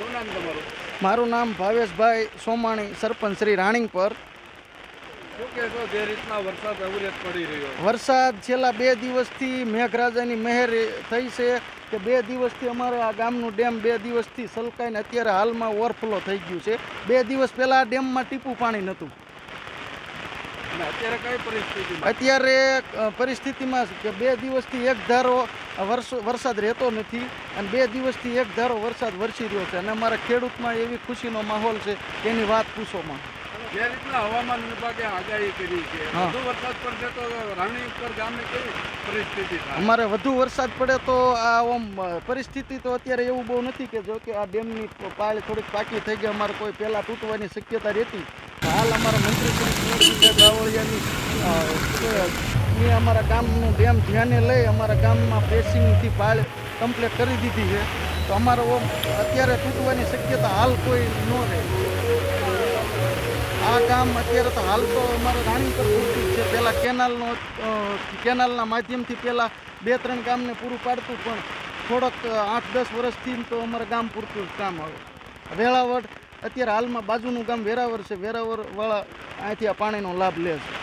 શું નામ તમારું? મારું નામ ભાવેશભાઈ સોમાણી સરપંચ શ્રી રાણીંગપર પર. જે રીતના વરસાદ છેલ્લા બે દિવસથી મેઘરાજાની મહેર થઈ છે કે બે દિવસથી અમારે આ ગામનું ડેમ બે દિવસથી સલકાઈને અત્યારે હાલમાં ઓવરફ્લો થઈ ગયું છે. બે દિવસ પહેલાં આ ડેમમાં ટીપું પાણી નહોતું. અત્યારે કઈ પરિસ્થિતિ અત્યારે અ, પરિસ્થિતિમાં કે બે દિવસથી એક ધારો વરસાદ રહેતો નથી અને બે દિવસથી એક ધારો વરસાદ વરસી રહ્યો છે અને અમારા ખેડૂતમાં એવી ખુશીનો માહોલ છે એની વાત પૂછોમાં જે રીતના હવામાન વિભાગે આગાહી કરી છે વધુ વરસાદ પડશે તો રાણી ઉપર ગામની કેવી પરિસ્થિતિ અમારે વધુ વરસાદ પડે તો આ ઓમ પરિસ્થિતિ તો અત્યારે એવું બહુ નથી કે જો કે આ ડેમની પાળી થોડીક પાકી થઈ ગઈ અમારે કોઈ પહેલાં તૂટવાની શક્યતા રહેતી. હાલ અમારા મંત્રી શ્રી બાવળિયાની એ અમારા ગામનું ડેમ ધ્યાને લઈ અમારા ગામમાં પેસિંગથી પાળ કમ્પ્લીટ કરી દીધી છે. તો અમારે અત્યારે તૂટવાની શક્યતા હાલ કોઈ ન રહે. આ ગામ અત્યારે તો હાલ તો અમારે રાણીપર પૂરતું છે. પહેલાં કેનાલનો કેનાલના માધ્યમથી પહેલાં બે ત્રણ ગામને પૂરું પાડતું, પણ થોડોક આઠ દસ વર્ષથી તો અમારા ગામ પૂરતું કામ આવે. વેળાવળ અત્યારે હાલમાં બાજુનું ગામ વેરાવર છે. વેરાવર વાળા અહીંથી આ પાણીનો લાભ લે છે.